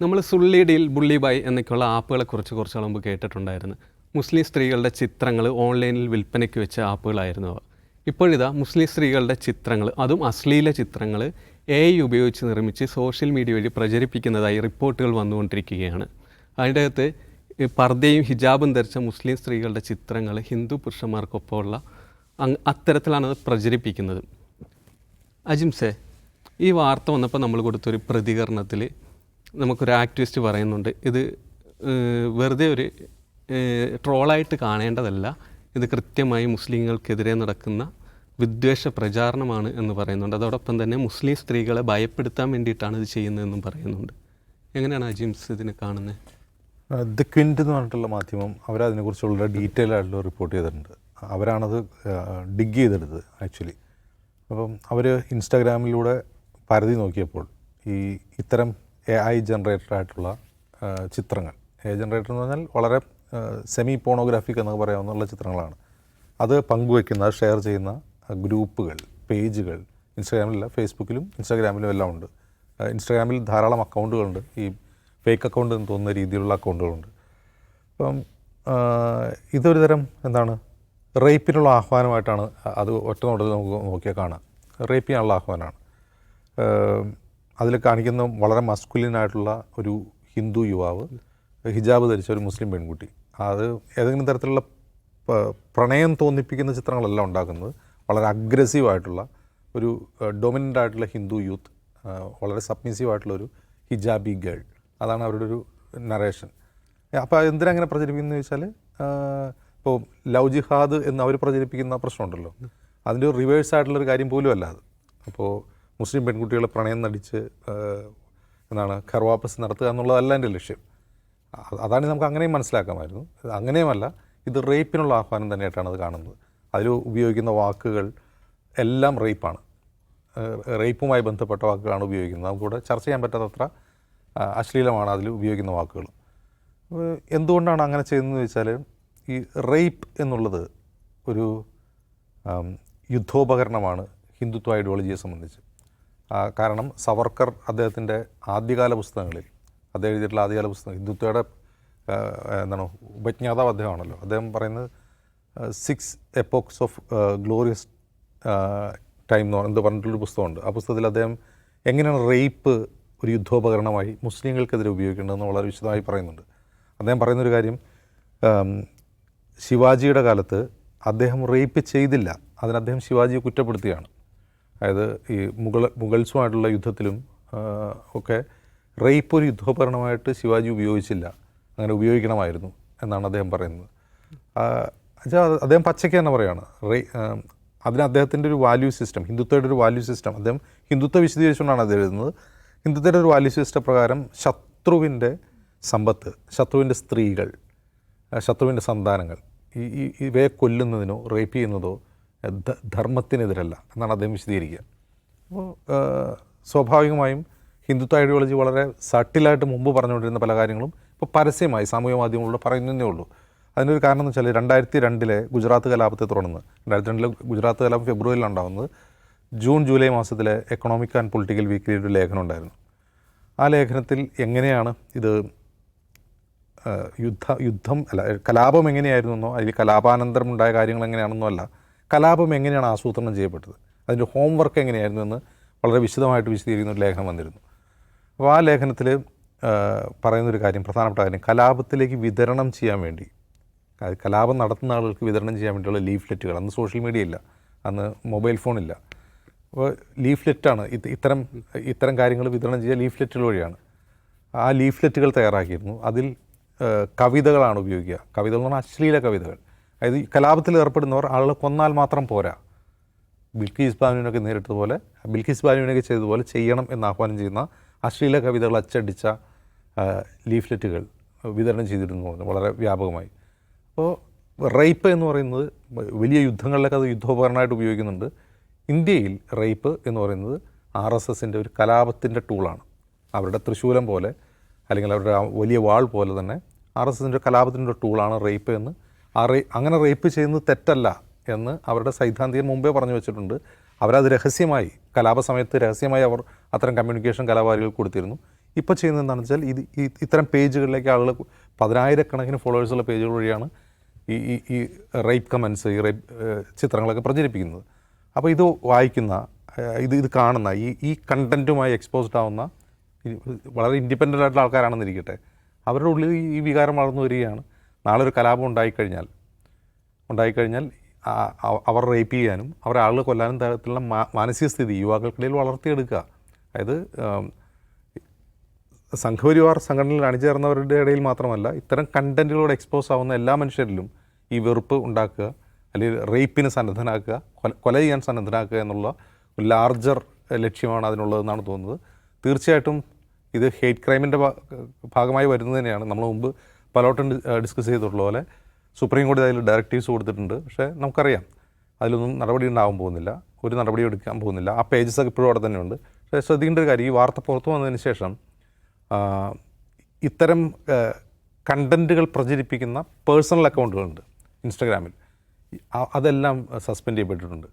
നമ്മൾ Sullia deal bully bye എന്നൊക്കെയുള്ള ആപ്പുകളെ കുറിച്ച് കുറച്ച് നാൾ മുമ്പ് കേട്ടിട്ടുണ്ടായിരുന്നു. മുസ്ലിം സ്ത്രീകളുടെ ചിത്രങ്ങൾ ഓൺലൈനിൽ വിൽപ്പനയ്ക്ക് വെച്ച ആപ്പുകളായിരുന്നു അവ. ഇപ്പോഴിതാ മുസ്ലിം സ്ത്രീകളുടെ ചിത്രങ്ങൾ അതും അശ്ലീല ചിത്രങ്ങൾ എ ഐ ഉപയോഗിച്ച് നിർമ്മിച്ച് സോഷ്യൽ മീഡിയ വഴി പ്രചരിപ്പിക്കുന്നതായി റിപ്പോർട്ടുകൾ വന്നുകൊണ്ടിരിക്കുകയാണ്. അതിന്റെ അകത്ത് പർദ്ദയും ഹിജാബും ധരിച്ച മുസ്ലിം സ്ത്രീകളുടെ ചിത്രങ്ങൾ ഹിന്ദു പുരുഷന്മാർക്കൊപ്പമുള്ള അങ് അത്തരത്തിലാണ് അത് പ്രചരിപ്പിക്കുന്നത്. അജിംസെ ഈ വാർത്ത വന്നപ്പോൾ നമ്മൾ കൊടുത്തൊരു പ്രതികരണത്തിൽ നമുക്കൊരു ആക്ടിവിസ്റ്റ് പറയുന്നുണ്ട്. ഇത് വെറുതെ ഒരു ട്രോളായിട്ട് കാണേണ്ടതല്ല. ഇത് കൃത്യമായി മുസ്ലിങ്ങൾക്കെതിരെ നടക്കുന്ന വിദ്വേഷ പ്രചാരണമാണ് എന്ന് പറയുന്നുണ്ട്. അതോടൊപ്പം തന്നെ മുസ്ലിം സ്ത്രീകളെ ഭയപ്പെടുത്താൻ വേണ്ടിയിട്ടാണ് ഇത് ചെയ്യുന്നതെന്നും പറയുന്നുണ്ട്. എങ്ങനെയാണ് അജിംസ് ഇതിനെ കാണുന്നത് ദ ക്വിന്റ് എന്ന് പറഞ്ഞിട്ടുള്ള മാധ്യമം അവരതിനെക്കുറിച്ചുള്ള ഡീറ്റെയിൽ ആയിട്ടുള്ള റിപ്പോർട്ട് ചെയ്തിട്ടുണ്ട്. അവരാണത് ഡിഗ് ചെയ്തെടുത്തത് ആക്ച്വലി. അപ്പം അവർ ഇൻസ്റ്റാഗ്രാമിലൂടെ പരതി നോക്കിയപ്പോൾ ഈ ഇത്തരം എ ഐ ജനറേറ്റഡ് ആയിട്ടുള്ള ചിത്രങ്ങൾ. എ ജനറേറ്റർ എന്ന് പറഞ്ഞാൽ വളരെ സെമി പോണോഗ്രാഫിക് എന്നൊക്കെ പറയാവുന്ന ചിത്രങ്ങളാണ്. അത് പങ്കുവെക്കുന്ന അത് ഷെയർ ചെയ്യുന്ന ഗ്രൂപ്പുകൾ പേജുകൾ ഇൻസ്റ്റാഗ്രാമിലല്ല ഫേസ്ബുക്കിലും ഇൻസ്റ്റാഗ്രാമിലും എല്ലാം ഉണ്ട്. ഇൻസ്റ്റാഗ്രാമിൽ ധാരാളം അക്കൗണ്ടുകളുണ്ട്. ഈ ഫേക്ക് അക്കൗണ്ട് എന്ന് തോന്നുന്ന രീതിയിലുള്ള അക്കൗണ്ടുകളുണ്ട്. അപ്പം ഇതൊരു തരം എന്താണ്? റേപ്പിനുള്ള ആഹ്വാനമായിട്ടാണ് അത് ഒറ്റ നോട്ടത്തിൽ നമുക്ക് നോക്കിയാൽ കാണാം. റേപ്പ് ചെയ്യാനുള്ള ആഹ്വാനമാണ്. അതിൽ കാണിക്കുന്ന വളരെ മസ്കുലിനായിട്ടുള്ള ഒരു ഹിന്ദു യുവാവ് ഹിജാബ് ധരിച്ച ഒരു മുസ്ലിം പെൺകുട്ടി. അത് ഏതെങ്കിലും തരത്തിലുള്ള പ്രണയം തോന്നിപ്പിക്കുന്ന ചിത്രങ്ങളല്ല ഉണ്ടാക്കുന്നത്. വളരെ അഗ്രസീവ് ആയിട്ടുള്ള ഒരു ഡൊമിനന്റ് ആയിട്ടുള്ള ഹിന്ദു യൂത്ത് വളരെ സബ്മിസീവ് ആയിട്ടുള്ള ഒരു ഹിജാബി ഗേൾ അതാണ് അവരുടെ ഒരു നറേഷൻ അപ്പോൾ എന്തിനങ്ങനെ പ്രചരിപ്പിക്കുന്നത് ചോദിച്ചാൽ ഇപ്പോൾ ലവ് ജിഹാദ് എന്ന് അവർ പ്രചരിപ്പിക്കുന്ന പ്രശ്നമുണ്ടല്ലോ. അതിന്റെ ഒരു റിവേഴ്സ് ആയിട്ടുള്ളൊരു കാര്യം പോലും അല്ല അത്. അപ്പോൾ മുസ്ലിം പെൺകുട്ടികളെ പ്രണയം നടിച്ച് എന്താണ് ഖർവാപ്പസ് നടത്തുക എന്നുള്ളതല്ല എന്റെ ലക്ഷ്യം. അതാണ് നമുക്ക് അങ്ങനെയും മനസ്സിലാക്കാമായിരുന്നു. അങ്ങനെയുമല്ല ഇത് റേപ്പിനുള്ള ആഹ്വാനം തന്നെയായിട്ടാണ് അത് കാണുന്നത്. അതിൽ ഉപയോഗിക്കുന്ന വാക്കുകൾ എല്ലാം റേപ്പാണ്. റേപ്പുമായി ബന്ധപ്പെട്ട വാക്കുകളാണ് ഉപയോഗിക്കുന്നത്. നമുക്കിവിടെ ചർച്ച ചെയ്യാൻ പറ്റാത്തത്ര അശ്ലീലമാണ് അതിൽ ഉപയോഗിക്കുന്ന വാക്കുകൾ. എന്തുകൊണ്ടാണ് അങ്ങനെ ചെയ്യുന്നത് വെച്ചാൽ ഈ റേപ്പ് എന്നുള്ളത് ഒരു യുദ്ധോപകരണമാണ് ഹിന്ദുത്വ ഐഡിയോളജിയെ സംബന്ധിച്ച്. കാരണം സവർക്കർ അദ്ദേഹത്തിന്റെ ആദ്യകാല പുസ്തകങ്ങളിൽ അദ്ദേഹം എഴുതിയിട്ടുള്ള ആദ്യകാല പുസ്തകം ഹിന്ദുത്വയുടെ എന്താണ് ഉപജ്ഞാതാവ് അദ്ദേഹമാണല്ലോ. അദ്ദേഹം പറയുന്നത് six epochs of glorious time എന്ന് പറഞ്ഞ പറഞ്ഞിട്ടുള്ളൊരു പുസ്തകമുണ്ട്. ആ പുസ്തകത്തിൽ അദ്ദേഹം എങ്ങനെയാണ് റേപ്പ് ഒരു യുദ്ധോപകരണമായി മുസ്ലിങ്ങൾക്കെതിരെ ഉപയോഗിക്കേണ്ടതെന്ന് വളരെ വിശദമായി പറയുന്നുണ്ട്. അദ്ദേഹം പറയുന്നൊരു കാര്യം ശിവാജിയുടെ കാലത്ത് അദ്ദേഹം റേപ്പ് ചെയ്തില്ല. അതിന് അദ്ദേഹം ശിവാജിയെ കുറ്റപ്പെടുത്തുകയാണ്. അതായത് ഈ മുഗൾ മുഗൾസുമായിട്ടുള്ള യുദ്ധത്തിലും ഒക്കെ റേപ്പ് ഒരു യുദ്ധോപകരണമായിട്ട് ശിവാജി ഉപയോഗിച്ചില്ല. അങ്ങനെ ഉപയോഗിക്കണമായിരുന്നു എന്നാണ് അദ്ദേഹം പറയുന്നത്. അച്ഛാ അദ്ദേഹം പച്ചയ്ക്ക് തന്നെ പറയുകയാണ് റേ അതിന് അദ്ദേഹത്തിന്റെ ഒരു വാല്യൂ സിസ്റ്റം ഹിന്ദുത്വയുടെ ഒരു വാല്യൂ സിസ്റ്റം അദ്ദേഹം ഹിന്ദുത്വ വിശദീകരിച്ചുകൊണ്ടാണ് അത് എഴുതുന്നത്. ഹിന്ദുത്വയുടെ ഒരു വാല്യൂ സിസ്റ്റം പ്രകാരം ശത്രുവിന്റെ സമ്പത്ത് ശത്രുവിന്റെ സ്ത്രീകൾ ശത്രുവിന്റെ സന്താനങ്ങൾ ഈ ഇവയെ കൊല്ലുന്നതിനോ റേപ്പ് ചെയ്യുന്നതോ ധർമ്മത്തിനെതിരല്ല എന്നാണ് അദ്ദേഹം വിശദീകരിക്കുക. അപ്പോൾ സ്വാഭാവികമായും ഹിന്ദുത്വ ഐഡിയോളജി വളരെ സട്ടിലായിട്ട് മുമ്പ് പറഞ്ഞുകൊണ്ടിരുന്ന പല കാര്യങ്ങളും ഇപ്പോൾ പരസ്യമായി സാമൂഹ്യ മാധ്യമങ്ങളിലൂടെ പറയുന്നതേ ഉള്ളൂ. അതിനൊരു കാരണം എന്ന് വെച്ചാൽ രണ്ടായിരത്തി രണ്ടിലെ ഗുജറാത്ത് കലാപത്തെ തുടർന്ന് രണ്ടായിരത്തി രണ്ടിലെ ഗുജറാത്ത് കലാപം ഫെബ്രുവരിയിലാണ് ഉണ്ടാകുന്നത് ജൂൺ ജൂലൈ മാസത്തിലെ എക്കണോമിക് ആൻഡ് പൊളിറ്റിക്കൽ വീക്കിലിയുടെ ഒരു ലേഖനം ഉണ്ടായിരുന്നു. ആ ലേഖനത്തിൽ എങ്ങനെയാണ് ഇത് യുദ്ധ യുദ്ധം അല്ല കലാപം എങ്ങനെയായിരുന്നെന്നോ അതിൽ കലാപാനന്തരം ഉണ്ടായ കാര്യങ്ങൾ എങ്ങനെയാണെന്നോ അല്ല കലാപം എങ്ങനെയാണ് ആസൂത്രണം ചെയ്യപ്പെട്ടത്? അതിന്റെ ഹോംവർക്ക് എങ്ങനെയായിരുന്നു എന്ന് വളരെ വിശദമായിട്ട് വിശദീകരിക്കുന്ന ഒരു ലേഖനം വന്നിരുന്നു. അപ്പോൾ ആ ലേഖനത്തിൽ പറയുന്നൊരു കാര്യം പ്രധാനപ്പെട്ട കാര്യം കലാപത്തിലേക്ക് വിതരണം ചെയ്യാൻ വേണ്ടി കലാപം നടത്തുന്ന ആളുകൾക്ക് വിതരണം ചെയ്യാൻ വേണ്ടിയുള്ള ലീഫ്ലെറ്റുകൾ അന്ന് സോഷ്യൽ മീഡിയ ഇല്ല അന്ന് മൊബൈൽ ഫോണില്ല അപ്പോൾ ലീഫ്ലെറ്റാണ് ഇത് ഇത്തരം ഇത്തരം കാര്യങ്ങൾ വിതരണം ചെയ്യുക ലീഫ്ലെറ്റുകൾ വഴിയാണ്. ആ ലീഫ്ലെറ്റുകൾ തയ്യാറാക്കിയിരുന്നു. അതിൽ കവിതകളാണ് ഉപയോഗിക്കുക. കവിതകൾ എന്ന് പറഞ്ഞാൽ അശ്ലീല കവിതകൾ. അതായത് കലാപത്തിൽ ഏർപ്പെടുന്നവർ ആളുകൾ കൊന്നാൽ മാത്രം പോരാ. ബിൽക്കീസ് ബാനുവിനൊക്കെ നേരിട്ടതുപോലെ ബിൽക്കീസ് ബാനുവിനൊക്കെ ചെയ്തതുപോലെ ചെയ്യണം എന്ന് ആഹ്വാനം ചെയ്യുന്ന അശ്ലീല കവിതകൾ അച്ചടിച്ച ലീഫ്ലെറ്റുകൾ വിതരണം ചെയ്തിരുന്നു വളരെ വ്യാപകമായി. അപ്പോൾ റേപ്പ് എന്ന് പറയുന്നത് വലിയ യുദ്ധങ്ങളിലൊക്കെ അത് യുദ്ധോപകരണമായിട്ട് ഉപയോഗിക്കുന്നുണ്ട്. ഇന്ത്യയിൽ റേപ്പ് എന്ന് പറയുന്നത് ആർ എസ് എസിന്റെ ഒരു കലാപത്തിന്റെ ടൂളാണ്. അവരുടെ തൃശൂലം പോലെ അല്ലെങ്കിൽ അവരുടെ വലിയ വാൾ പോലെ തന്നെ ആർ എസ് എസിന്റെ കലാപത്തിന്റെ ടൂളാണ് റേപ്പ് എന്ന് ആ റേ അങ്ങനെ റേപ്പ് ചെയ്യുന്നത് തെറ്റല്ല എന്ന് അവരുടെ സൈദ്ധാന്തികൻ മുമ്പേ പറഞ്ഞു വെച്ചിട്ടുണ്ട്. അവരത് രഹസ്യമായി കലാപ സമയത്ത് രഹസ്യമായി അവർ അത്തരം കമ്മ്യൂണിക്കേഷൻ കലാകാരികൾ കൊടുത്തിരുന്നു. ഇപ്പോൾ ചെയ്യുന്നത് എന്താണെന്ന് വെച്ചാൽ ഇത് ഇത്തരം പേജുകളിലേക്ക് ആളുകൾ പതിനായിരക്കണക്കിന് ഫോളോവേഴ്സുള്ള പേജുകൾ വഴിയാണ് ഈ ഈ ഈ റേപ്പ് കമൻസ് ഈ റേപ്പ് ചിത്രങ്ങളൊക്കെ പ്രചരിപ്പിക്കുന്നത്. അപ്പോൾ ഇത് വായിക്കുന്ന ഇത് ഇത് കാണുന്ന ഈ ഈ കണ്ടന്റുമായി എക്സ്പോസ്ഡ് ആവുന്ന വളരെ ഇൻഡിപെൻഡന്റ് ആയിട്ടുള്ള ആൾക്കാരാണെന്നിരിക്കട്ടെ അവരുടെ ഉള്ളിൽ ഈ വികാരം വളർന്നു വരികയാണ്. നാളെ ഒരു കലാപം ഉണ്ടായിക്കഴിഞ്ഞാൽ ഉണ്ടായിക്കഴിഞ്ഞാൽ അവർ റേപ്പ് ചെയ്യാനും അവരെ ആളുകൾ കൊല്ലാനും തരത്തിലുള്ള മാനസിക സ്ഥിതി യുവാക്കൾക്കിടയിൽ വളർത്തിയെടുക്കുക. അതായത് സംഘപരിവാർ സംഘടനയിൽ അണിചേർന്നവരുടെ ഇടയിൽ മാത്രമല്ല ഇത്തരം കണ്ടന്റുകളോട് എക്സ്പോസ് ആവുന്ന എല്ലാ മനുഷ്യരിലും ഈ വെറുപ്പ് ഉണ്ടാക്കുക അല്ലെങ്കിൽ റേപ്പിന് സന്നദ്ധനാക്കുക കൊല കൊല ചെയ്യാൻ സന്നദ്ധനാക്കുക എന്നുള്ള ഒരു ലാർജർ ലക്ഷ്യമാണ് അതിനുള്ളതെന്നാണ് തോന്നുന്നത്. തീർച്ചയായിട്ടും ഇത് ഹെയ്റ്റ് ക്രൈമിന്റെ ഭാഗമായി വരുന്നത് തന്നെയാണ്. നമ്മൾ മുമ്പ് പലവട്ടം ഡിസ്കസ് ചെയ്തിട്ടുള്ള പോലെ സുപ്രീം കോടതി അതിൽ ഡയറക്റ്റീവ്സ് കൊടുത്തിട്ടുണ്ട്. പക്ഷേ നമുക്കറിയാം അതിലൊന്നും നടപടി ഉണ്ടാകാൻ പോകുന്നില്ല ഒരു നടപടി എടുക്കാൻ പോകുന്നില്ല. ആ പേജസ് ഒക്കെ ഇപ്പോഴും അവിടെ തന്നെയുണ്ട്. പക്ഷേ ശ്രദ്ധിക്കേണ്ട ഒരു കാര്യം ഈ വാർത്ത പുറത്തു വന്നതിന് ശേഷം ഇത്തരം കണ്ടന്റുകൾ പ്രചരിപ്പിക്കുന്ന പേഴ്സണൽ അക്കൗണ്ടുകളുണ്ട് ഇൻസ്റ്റഗ്രാമിൽ. അതെല്ലാം സസ്പെൻഡ് ചെയ്യപ്പെട്ടിട്ടുണ്ട്.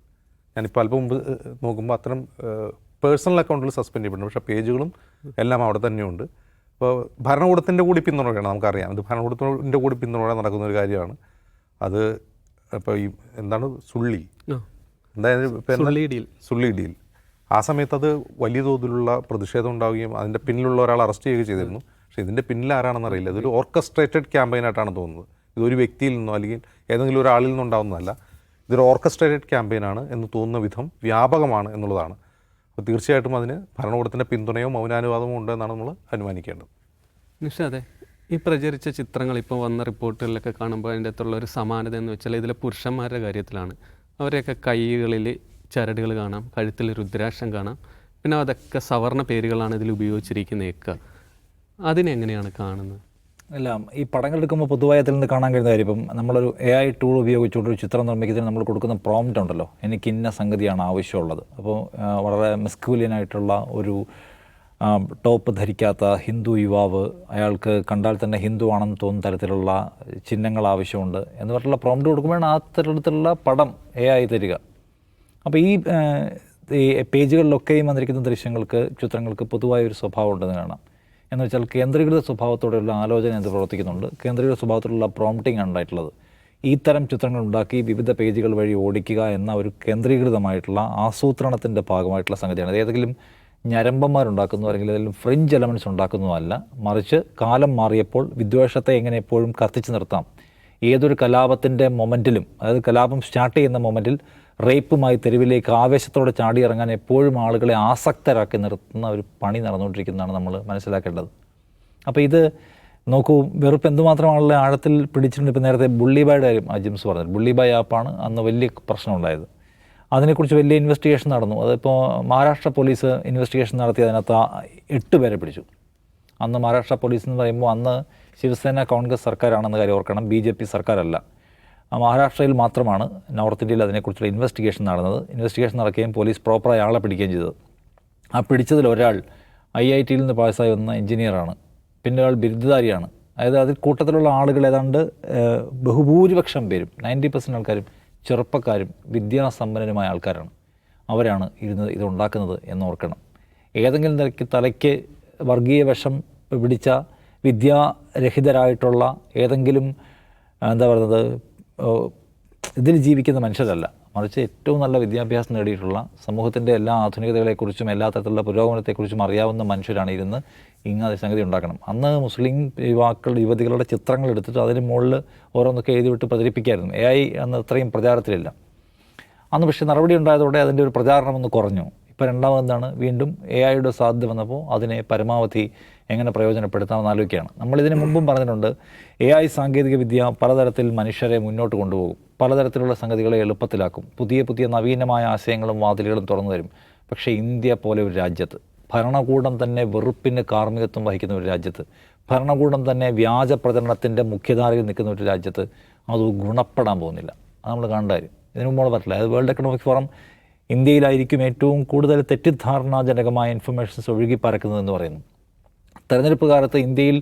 ഞാനിപ്പോൾ അല്പം മുമ്പ് നോക്കുമ്പോൾ അത്തരം പേഴ്സണൽ അക്കൗണ്ടുകൾ സസ്പെൻഡ് ചെയ്യപ്പെട്ടുണ്ട് പക്ഷേ പേജുകളും എല്ലാം അവിടെ തന്നെയുണ്ട്. അപ്പോൾ ഭരണകൂടത്തിന്റെ കൂടി പിന്തുണയാണ് നമുക്കറിയാം. ഇത് ഭരണകൂടത്തിന്റെ കൂടി പിന്തുണ നടക്കുന്ന ഒരു കാര്യമാണ്. അത് ഇപ്പോൾ ഈ എന്താണ്? സുള്ളി. എന്തായാലും സുള്ളി ഡീൽ. സുള്ളി ഡീൽ. ആ സമയത്ത് അത് വലിയ തോതിലുള്ള പ്രതിഷേധം ഉണ്ടാവുകയും അതിന്റെ പിന്നിലുള്ള ഒരാൾ അറസ്റ്റ് ചെയ്യുകയും ചെയ്തിരുന്നു. പക്ഷേ ഇതിന്റെ പിന്നിൽ ആരാണെന്ന് അറിയില്ല. ഇതൊരു ഓർക്കസ്ട്രേറ്റഡ് ക്യാമ്പയിനായിട്ടാണ് തോന്നുന്നത്. ഇതൊരു വ്യക്തിയിൽ നിന്നോ അല്ലെങ്കിൽ ഏതെങ്കിലും ഒരാളിൽ നിന്നുണ്ടാവുന്നതല്ല ഇതൊരു ഓർക്കസ്ട്രേറ്റഡ് ക്യാമ്പയിനാണ് എന്ന് തോന്നുന്ന വിധം വ്യാപകമാണ് എന്നുള്ളതാണ്. അപ്പോൾ തീർച്ചയായിട്ടും അതിന് ഭരണകൂടത്തിന്റെ പിന്തുണയോ മൗനാനുവാദമോ ഉണ്ട് എന്നാണ് നമ്മൾ അനുമാനിക്കേണ്ടത്. നിഷാദെ ഈ പ്രചരിച്ച ചിത്രങ്ങൾ ഇപ്പോൾ വന്ന റിപ്പോർട്ടുകളിലൊക്കെ കാണുമ്പോൾ അതിന്റെ അകത്തുള്ള ഒരു സമാനത എന്ന് വെച്ചാൽ ഇതിലെ പുരുഷന്മാരുടെ കാര്യത്തിലാണ്. അവരെയൊക്കെ കൈകളിൽ ചരടുകൾ കാണാം കഴുത്തിൽ രുദ്രാക്ഷം കാണാം. പിന്നെ അതൊക്കെ സവർണ പേരുകളാണ് ഇതിൽ ഉപയോഗിച്ചിരിക്കുന്നതൊക്കെ അതിനെങ്ങനെയാണ് കാണുന്നത്? അല്ല ഈ പടങ്ങൾ എടുക്കുമ്പോൾ പൊതുവായി അതിൽ നിന്ന് കാണാൻ കഴിയുന്ന കാര്യം ഇപ്പം നമ്മളൊരു എ ഐ ടൂൾ ഉപയോഗിച്ചുകൊണ്ട് ഒരു ചിത്രം നിർമ്മിക്കുന്നതിന് നമ്മൾ കൊടുക്കുന്ന പ്രോംപ്റ്റ് ഉണ്ടല്ലോ. എനിക്ക് ഇന്ന സംഗതിയാണ് ആവശ്യമുള്ളത്. അപ്പോൾ വളരെ മെസ്കുലിയനായിട്ടുള്ള ഒരു ടോപ്പ് ധരിക്കാത്ത ഹിന്ദു യുവാവ് അയാൾക്ക് കണ്ടാൽ തന്നെ ഹിന്ദു ആണെന്ന് തോന്നുന്ന തരത്തിലുള്ള ചിഹ്നങ്ങൾ ആവശ്യമുണ്ട് എന്ന് പറഞ്ഞിട്ടുള്ള പ്രോംപ്റ്റ് കൊടുക്കുമ്പോഴാണ് ആ തരത്തിലുള്ള പടം എ ഐ തരിക. അപ്പോൾ ഈ ഈ പേജുകളിലൊക്കെയും വന്നിരിക്കുന്ന ദൃശ്യങ്ങൾക്ക് ചിത്രങ്ങൾക്ക് പൊതുവായ ഒരു സ്വഭാവം ഉണ്ടെന്ന് കാണാം. എന്ന് വെച്ചാൽ കേന്ദ്രീകൃത സ്വഭാവത്തോടെയുള്ള ആലോചന എന്ത് പ്രവർത്തിക്കുന്നുണ്ട്. കേന്ദ്രീകൃത സ്വഭാവത്തിലുള്ള പ്രോംപ്റ്റിംഗ് ആണ് ഉണ്ടായിട്ടുള്ളത്. ഈ തരം ചിത്രങ്ങൾ ഉണ്ടാക്കി വിവിധ പേജുകൾ വഴി ഓടിക്കുക എന്ന ഒരു കേന്ദ്രീകൃതമായിട്ടുള്ള ആസൂത്രണത്തിന്റെ ഭാഗമായിട്ടുള്ള സംഗതിയാണ്. അത് ഏതെങ്കിലും ഞരമ്പന്മാരുണ്ടാക്കുന്നു അല്ലെങ്കിൽ ഏതെങ്കിലും ഫ്രിഞ്ച് എലമെന്റ്സ് ഉണ്ടാക്കുന്നതല്ല മറിച്ച് കാലം മാറിയപ്പോൾ വിദ്വേഷത്തെ എങ്ങനെ എപ്പോഴും കത്തിച്ചു നിർത്താം. ഏതൊരു കലാപത്തിന്റെ മൊമെന്റിലും അതായത് കലാപം സ്റ്റാർട്ട് ചെയ്യുന്ന മൊമെന്റിൽ റേപ്പുമായി തെരുവിലേക്ക് ആവേശത്തോടെ ചാടിയിറങ്ങാൻ എപ്പോഴും ആളുകളെ ആസക്തരാക്കി നിർത്തുന്ന ഒരു പണി നടന്നുകൊണ്ടിരിക്കുന്നതാണ് നമ്മൾ മനസ്സിലാക്കേണ്ടത്. അപ്പോൾ ഇത് നോക്കൂ വെറുപ്പ് എന്തുമാത്രമാണല്ലോ ആഴത്തിൽ പിടിച്ചിട്ടുണ്ട്. ഇപ്പോൾ നേരത്തെ ബുള്ളിബായുടെ കാര്യം ജിംസ് പറഞ്ഞത് ബുള്ളിബായ് ആപ്പാണ് അന്ന് വലിയ പ്രശ്നം ഉണ്ടായത് അതിനെക്കുറിച്ച് വലിയ ഇൻവെസ്റ്റിഗേഷൻ നടന്നു. അതിപ്പോൾ മഹാരാഷ്ട്ര പോലീസ് ഇൻവെസ്റ്റിഗേഷൻ നടത്തി അതിനകത്ത് എട്ട് പേരെ പിടിച്ചു. അന്ന് മഹാരാഷ്ട്ര പോലീസ് എന്ന് പറയുമ്പോൾ അന്ന് ശിവസേന കോൺഗ്രസ് സർക്കാരാണെന്ന കാര്യം ഓർക്കണം. ബി ജെ പി സർക്കാരല്ല. മഹാരാഷ്ട്രയിൽ മാത്രമാണ് നോർത്ത് ഇന്ത്യയിൽ അതിനെക്കുറിച്ചുള്ള ഇൻവെസ്റ്റിഗേഷൻ നടന്നത്. ഇൻവെസ്റ്റിഗേഷൻ നടക്കുകയും പോലീസ് പ്രോപ്പറായി ആളെ പിടിക്കുകയും ചെയ്തത്. ആ പിടിച്ചതിൽ ഒരാൾ ഐ ഐ ടിയിൽ നിന്ന് പാസ്സായി വന്ന എഞ്ചിനീയറാണ് പിന്നെ ഒരാൾ ബിരുദധാരിയാണ്. അതായത് അതിൽ കൂട്ടത്തിലുള്ള ആളുകൾ ഏതാണ്ട് ബഹുഭൂരിപക്ഷം പേരും നയന്റി പെർസെന്റ് ആൾക്കാരും ചെറുപ്പക്കാരും വിദ്യാസമ്പന്നരുമായ ആൾക്കാരാണ്. അവരാണ് ഇരുന്ന് ഇതുണ്ടാക്കുന്നത് എന്ന് ഓർക്കണം. ഏതെങ്കിലും നിലയ്ക്ക് തലയ്ക്ക് വർഗീയ വിഷം പിടിച്ച വിദ്യാരഹിതരായിട്ടുള്ള ഏതെങ്കിലും എന്താ പറയുന്നത് ഇതിൽ ജീവിക്കുന്ന മനുഷ്യരല്ല. മറിച്ച് ഏറ്റവും നല്ല വിദ്യാഭ്യാസം നേടിയിട്ടുള്ള സമൂഹത്തിന്റെ എല്ലാ ആധുനികതകളെക്കുറിച്ചും എല്ലാ തരത്തിലുള്ള പുരോഗമനത്തെക്കുറിച്ചും അറിയാവുന്ന മനുഷ്യരാണ് ഇരുന്ന് ഇങ്ങനെ സംഗതി ഉണ്ടാക്കണം. അന്ന് മുസ്ലിം യുവാക്കൾ യുവതികളുടെ ചിത്രങ്ങൾ എടുത്തിട്ട് അതിന് മുകളിൽ ഓരോന്നൊക്കെ എഴുതി വിട്ട് പ്രചരിപ്പിക്കായിരുന്നു. എ ഐ അന്ന് അത്രയും പ്രചാരത്തിലില്ല. അന്ന് പക്ഷേ നടപടി ഉണ്ടായതോടെ അതിന്റെ ഒരു പ്രചാരണം ഒന്ന് കുറഞ്ഞു. ഇപ്പോൾ രണ്ടാമതെന്താണ്? വീണ്ടും എ ഐയുടെ സാധ്യത വന്നപ്പോൾ അതിനെ പരമാവധി എങ്ങനെ പ്രയോജനപ്പെടുത്താമെന്ന് ആലോചിക്കുകയാണ്. നമ്മൾ ഇതിന് മുമ്പും പറഞ്ഞിട്ടുണ്ട് എ ഐ സാങ്കേതികവിദ്യ പലതരത്തിൽ മനുഷ്യരെ മുന്നോട്ട് കൊണ്ടുപോകും. പലതരത്തിലുള്ള സംഗതികളെ എളുപ്പത്തിലാക്കും. പുതിയ പുതിയ നവീനമായ ആശയങ്ങളും വാതിലുകളും തുറന്നു തരും. പക്ഷേ ഇന്ത്യ പോലെ ഒരു രാജ്യത്ത് ഭരണകൂടം തന്നെ വെറുപ്പിന് കാർമ്മികത്വം വഹിക്കുന്ന ഒരു രാജ്യത്ത് ഭരണകൂടം തന്നെ വ്യാജ പ്രചരണത്തിന്റെ മുഖ്യധാരയിൽ നിൽക്കുന്ന ഒരു രാജ്യത്ത് അത് ഗുണപ്പെടാൻ പോകുന്നില്ല. അത് നമ്മൾ കണ്ടായിരുന്നു ഇതിനു മുമ്പോൾ പറ്റില്ല അത് വേൾഡ് എക്കണോമിക് ഫോറം ഇന്ത്യയിലായിരിക്കും ഏറ്റവും കൂടുതൽ തെറ്റിദ്ധാരണാജനകമായ ഇൻഫർമേഷൻസ് ഒഴുകി പരക്കുന്നതെന്ന് പറയുന്നു. തെരഞ്ഞെടുപ്പ് കാലത്ത് ഇന്ത്യയിൽ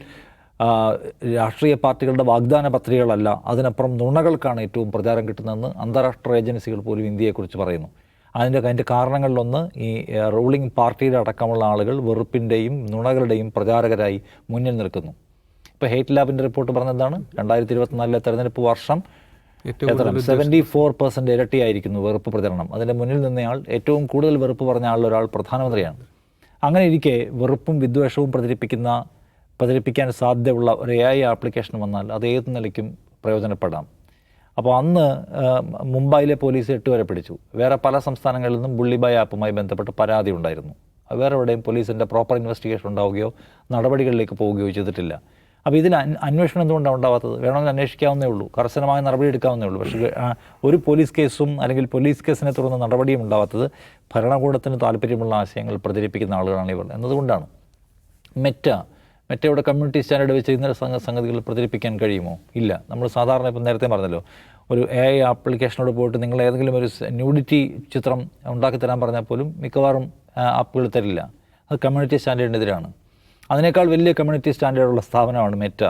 രാഷ്ട്രീയ പാർട്ടികളുടെ വാഗ്ദാന പത്രികകളല്ല അതിനപ്പുറം നുണകൾക്കാണ് ഏറ്റവും പ്രചാരം കിട്ടുന്നതെന്ന് അന്താരാഷ്ട്ര ഏജൻസികൾ പോലും ഇന്ത്യയെക്കുറിച്ച് പറയുന്നു. അതിന്റെ അതിന്റെ കാരണങ്ങളിലൊന്ന് ഈ റൂളിംഗ് പാർട്ടിയുടെ അടക്കമുള്ള ആളുകൾ വെറുപ്പിന്റെയും നുണകളുടെയും പ്രചാരകരായി മുന്നിൽ നിൽക്കുന്നു. ഇപ്പോൾ ഹേറ്റ് ലാബിന്റെ റിപ്പോർട്ട് പറഞ്ഞെന്താണ്? രണ്ടായിരത്തി ഇരുപത്തിനാലിലെ തെരഞ്ഞെടുപ്പ് വർഷം എത്ര? സെവന്റി ഫോർ പെർസെന്റ് ഇരട്ടിയായിരിക്കുന്നു വെറുപ്പ് പ്രചരണം. അതിന്റെ മുന്നിൽ നിന്നയാൾ ഏറ്റവും കൂടുതൽ വെറുപ്പ് പറഞ്ഞ ആളിൽ ഒരാൾ പ്രധാനമന്ത്രിയാണ്. അങ്ങനെ ഇരിക്കെ വെറുപ്പും വിദ്വേഷവും പ്രചരിപ്പിക്കുന്ന പ്രചരിപ്പിക്കാൻ സാധ്യതയുള്ള ഒരു എ ഐ ആപ്ലിക്കേഷൻ വന്നാൽ അത് ഏത് നിലയ്ക്കും പ്രയോജനപ്പെടാം. അപ്പോൾ അന്ന് മുംബൈയിലെ പോലീസ് എട്ട് വരെ പിടിച്ചു. വേറെ പല സംസ്ഥാനങ്ങളിൽ നിന്നും ബുള്ളിബായ് ആപ്പുമായി ബന്ധപ്പെട്ട് പരാതി ഉണ്ടായിരുന്നു. വേറെ എവിടെയും പോലീസിന്റെ പ്രോപ്പർ ഇൻവെസ്റ്റിഗേഷൻ ഉണ്ടാവുകയോ നടപടികളിലേക്ക് പോവുകയോ ചെയ്തിട്ടില്ല. അപ്പോൾ ഇതിന് അന്വേഷണം എന്തുകൊണ്ടാണ് ഉണ്ടാവാത്തത്? വേണമെങ്കിൽ അന്വേഷിക്കാവുന്നേ ഉള്ളൂ. കർശനമായ നടപടി എടുക്കാവുന്നേ ഉള്ളൂ. പക്ഷേ ഒരു പോലീസ് കേസും അല്ലെങ്കിൽ പോലീസ് കേസിനെ തുടർന്ന് നടപടിയും ഉണ്ടാവാത്തത് ഭരണകൂടത്തിന് താല്പര്യമുള്ള ആശയങ്ങൾ പ്രചരിപ്പിക്കുന്ന ആളുകളാണ് ഇവർ. എന്നതുകൊണ്ടാണ്. മെറ്റ മെറ്റയുടെ കമ്മ്യൂണിറ്റി സ്റ്റാൻഡേർഡ് വെച്ച് ഇന്നലെ സംഗ സംഗതികൾ പ്രചരിപ്പിക്കാൻ കഴിയുമോ? ഇല്ല. നമ്മൾ സാധാരണ ഇപ്പം നേരത്തെ പറഞ്ഞല്ലോ ഒരു എ ഐ ആപ്ലിക്കേഷനോട് പോയിട്ട് നിങ്ങൾ ഏതെങ്കിലും ഒരു ന്യൂഡിറ്റി ചിത്രം ഉണ്ടാക്കി തരാൻ പറഞ്ഞാൽ പോലും മിക്കവാറും ആപ്പുകൾ തരില്ല. അത് കമ്മ്യൂണിറ്റി സ്റ്റാൻഡേർഡിനെതിരാണ്. അതിനേക്കാൾ വലിയ കമ്മ്യൂണിറ്റി സ്റ്റാൻഡേർഡുള്ള സ്ഥാപനമാണ് മെറ്റ.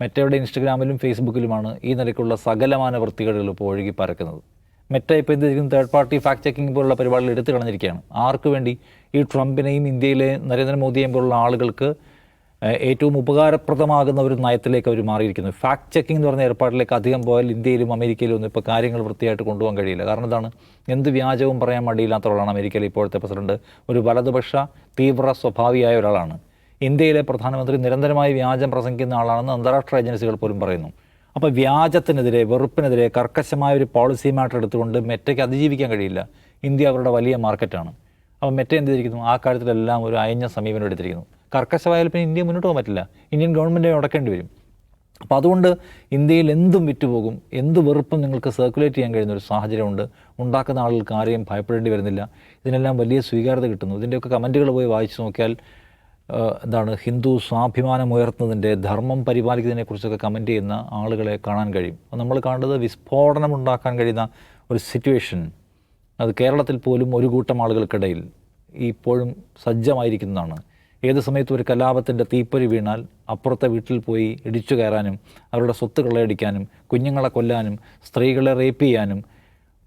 മെറ്റയുടെ ഇൻസ്റ്റഗ്രാമിലും ഫേസ്ബുക്കിലുമാണ് ഈ നിലയ്ക്കുള്ള സകലമാന വൃത്തികേടുകൾ ഇപ്പോൾ ഒഴുകി പരക്കുന്നത് മെറ്റ ഇപ്പോൾ എന്ത് തേർഡ് പാർട്ടി ഫാക്ട് ചെക്കിംഗ് പോലുള്ള പരിപാടികൾ എടുത്തു കളഞ്ഞിരിക്കുകയാണ്. ആർക്ക് വേണ്ടി? ഈ ട്രംപിനെയും ഇന്ത്യയിലെ നരേന്ദ്രമോദിയെയും പോലുള്ള ആളുകൾക്ക് ഏറ്റവും ഉപകാരപ്രദമാകുന്ന ഒരു നയത്തിലേക്ക് അവർ മാറിയിരിക്കുന്നു. ഫാക്ട് ചെക്കിംഗ് എന്ന് പറഞ്ഞ ഏർപ്പാടിലേക്ക് അധികം പോയാൽ ഇന്ത്യയിലും അമേരിക്കയിലും ഒന്നും ഇപ്പോൾ കാര്യങ്ങൾ വൃത്തിയായിട്ട് കൊണ്ടുപോകാൻ കഴിയില്ല. കാരണം എന്താണ്? എന്ത് വ്യാജവും പറയാൻ മടിയില്ലാത്തവളാണ് അമേരിക്കയിലെ ഇപ്പോഴത്തെ പ്രസിഡന്റ്. ഒരു വലതുപക്ഷ തീവ്ര സ്വഭാവിയായ ഒരാളാണ്. ഇന്ത്യയിലെ പ്രധാനമന്ത്രി നിരന്തരമായി വ്യാജം പ്രസംഗിക്കുന്ന ആളാണെന്ന് അന്താരാഷ്ട്ര ഏജൻസികൾ പോലും പറയുന്നു. അപ്പോൾ വ്യാജത്തിനെതിരെ വെറുപ്പിനെതിരെ കർക്കശമായ ഒരു പോളിസി മാറ്റർ എടുത്തുകൊണ്ട് മെറ്റയ്ക്ക് അതിജീവിക്കാൻ കഴിയില്ല. ഇന്ത്യ അവരുടെ വലിയ മാർക്കറ്റാണ് അപ്പോൾ മെറ്റ എന്ത് ചെയ്തിരിക്കുന്നു? ആ കാര്യത്തിലെല്ലാം ഒരു അയഞ്ഞ സമീപനം എടുത്തിരിക്കുന്നു. കർക്കശമായാലും പിന്നെ ഇന്ത്യ മുന്നോട്ട് പോകാൻ പറ്റില്ല. ഇന്ത്യൻ ഗവൺമെന്റ് ഉടക്കേണ്ടി വരും. അപ്പോൾ അതുകൊണ്ട് ഇന്ത്യയിൽ എന്തും വിറ്റുപോകും. എന്ത് വെറുപ്പും നിങ്ങൾക്ക് സർക്കുലേറ്റ് ചെയ്യാൻ കഴിയുന്ന ഒരു സാഹചര്യമുണ്ട്. ഉണ്ടാക്കുന്ന ആളുകൾക്ക് ആരെയും ഭയപ്പെടേണ്ടി വരുന്നില്ല. ഇതിനെല്ലാം വലിയ സ്വീകാര്യത കിട്ടുന്നു. ഇതിന്റെയൊക്കെ കമന്റുകൾ പോയി വായിച്ചു നോക്കിയാൽ എന്താണ് ഹിന്ദു സ്വാഭിമാനം ഉയർത്തുന്നതിന്റെ ധർമ്മം പരിപാലിക്കുന്നതിനെക്കുറിച്ചൊക്കെ കമന്റ് ചെയ്യുന്ന ആളുകളെ കാണാൻ കഴിയും. നമ്മൾ കാണുന്നത് വിസ്ഫോടനം ഉണ്ടാക്കാൻ കഴിയുന്ന ഒരു സിറ്റുവേഷൻ. അത് കേരളത്തിൽ പോലും ഒരു കൂട്ടം ആളുകൾക്കിടയിൽ ഇപ്പോഴും സജ്ജമായിരിക്കുന്നതാണ്. ഏത് സമയത്തും ഒരു കലാപത്തിന്റെ തീപ്പൊരി വീണാൽ അപ്പുറത്തെ വീട്ടിൽ പോയി ഇടിച്ചു കയറാനും അവരുടെ സ്വത്ത് കൊള്ളയടിക്കാനും കുഞ്ഞുങ്ങളെ കൊല്ലാനും സ്ത്രീകളെ റേപ്പ് ചെയ്യാനും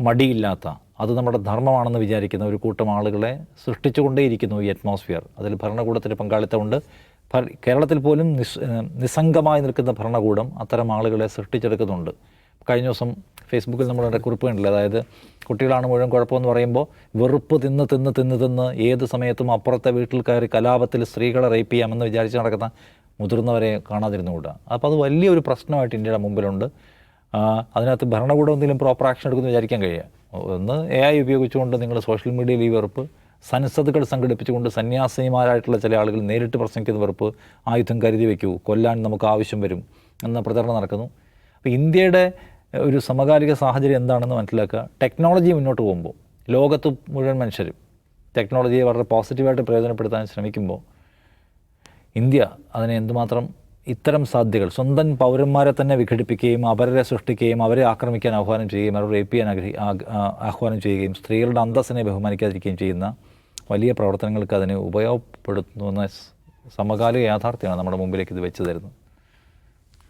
മടിയില്ലാത്ത അത് നമ്മുടെ ധർമ്മമാണെന്ന് വിചാരിക്കുന്ന ഒരു കൂട്ടം ആളുകളെ സൃഷ്ടിച്ചുകൊണ്ടേയിരിക്കുന്നു ഈ അറ്റ്മോസ്ഫിയർ അതിൽ ഭരണകൂടത്തിന്റെ പങ്കാളിത്തമുണ്ട്. കേരളത്തിൽ പോലും നിസ് നിസ്സംഗമായി നിൽക്കുന്ന ഭരണകൂടം അത്തരം ആളുകളെ സൃഷ്ടിച്ചെടുക്കുന്നുണ്ട്. കഴിഞ്ഞ ദിവസം ഫേസ്ബുക്കിൽ നമ്മളുടെ കുറിപ്പ് കണ്ടില്ല? അതായത് കുട്ടികളാണ് മുഴുവൻ കുഴപ്പമെന്ന് പറയുമ്പോൾ വെറുപ്പ് തിന്ന് തിന്ന് തിന്ന് തിന്ന് ഏത് സമയത്തും അപ്പുറത്തെ വീട്ടിൽ കയറി കലാപത്തിൽ സ്ത്രീകളെ റേപ്പ് ചെയ്യാമെന്ന് വിചാരിച്ച് നടക്കുന്ന മുതിർന്നവരെ കാണാതിരുന്നുകൂടാ? അപ്പോൾ അത് വലിയൊരു പ്രശ്നമായിട്ട് ഇന്ത്യയുടെ മുമ്പിലുണ്ട്. അതിനകത്ത് ഭരണകൂടം എന്തെങ്കിലും പ്രോപ്പർ ആക്ഷൻ എടുക്കുമെന്ന് വിചാരിക്കാൻ കഴിയുക ഒന്ന് എ ഐ ഉപയോഗിച്ചുകൊണ്ട് നിങ്ങൾ സോഷ്യൽ മീഡിയയിൽ ഈ വെറുപ്പ് സൻസദുകൾ സംഘടിപ്പിച്ചുകൊണ്ട് സന്യാസിനിമാരായിട്ടുള്ള ചില ആളുകൾ നേരിട്ട് പ്രസംഗിക്കുന്ന വെറുപ്പ് ആയുധം കരുതി വയ്ക്കൂ കൊല്ലാൻ നമുക്ക് ആവശ്യം വരും എന്ന പ്രചരണം നടക്കുന്നു. അപ്പോൾ ഇന്ത്യയുടെ ഒരു സമകാലിക സാഹചര്യം എന്താണെന്ന് മനസ്സിലാക്കുക. ടെക്നോളജി മുന്നോട്ട് പോകുമ്പോൾ ലോകത്ത് മുഴുവൻ മനുഷ്യരും ടെക്നോളജിയെ വളരെ പോസിറ്റീവായിട്ട് പ്രയോജനപ്പെടുത്താൻ ശ്രമിക്കുമ്പോൾ ഇന്ത്യ അതിനെ എന്തുമാത്രം ഇത്തരം സാധ്യതകൾ സ്വന്തം പൗരന്മാരെ തന്നെ വിഘടിപ്പിക്കുകയും അവരെ സൃഷ്ടിക്കുകയും അവരെ ആക്രമിക്കാൻ ആഹ്വാനം ചെയ്യുകയും അവരെ റേപ്പ് ചെയ്യാൻ ആഗ്രഹി ആഹ്വാനം ചെയ്യുകയും സ്ത്രീകളുടെ അന്തസ്സിനെ ബഹുമാനിക്കാതിരിക്കുകയും ചെയ്യുന്ന വലിയ പ്രവർത്തനങ്ങൾക്ക് അതിനെ ഉപയോഗപ്പെടുത്തുന്ന സമകാലിക യാഥാർത്ഥ്യമാണ് നമ്മുടെ മുമ്പിലേക്ക് ഇത് വെച്ച് തരുന്നത്.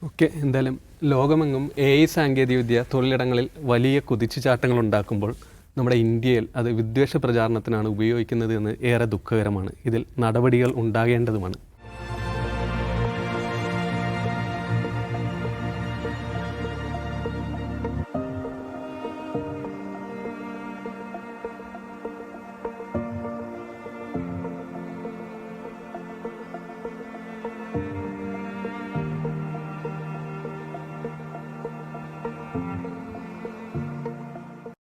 ഓക്കെ എന്തായാലും ലോകമെങ്ങും എ ഐ സാങ്കേതികവിദ്യ തൊഴിലിടങ്ങളിൽ വലിയ കുതിച്ചുചാട്ടങ്ങൾ ഉണ്ടാക്കുമ്പോൾ നമ്മുടെ ഇന്ത്യയിൽ അത് വിദ്വേഷ പ്രചാരണത്തിനാണ് ഉപയോഗിക്കുന്നത് എന്ന് ഏറെ ദുഃഖകരമാണ്. ഇതിൽ നടപടികൾ ഉണ്ടാകേണ്ടതുമാണ്.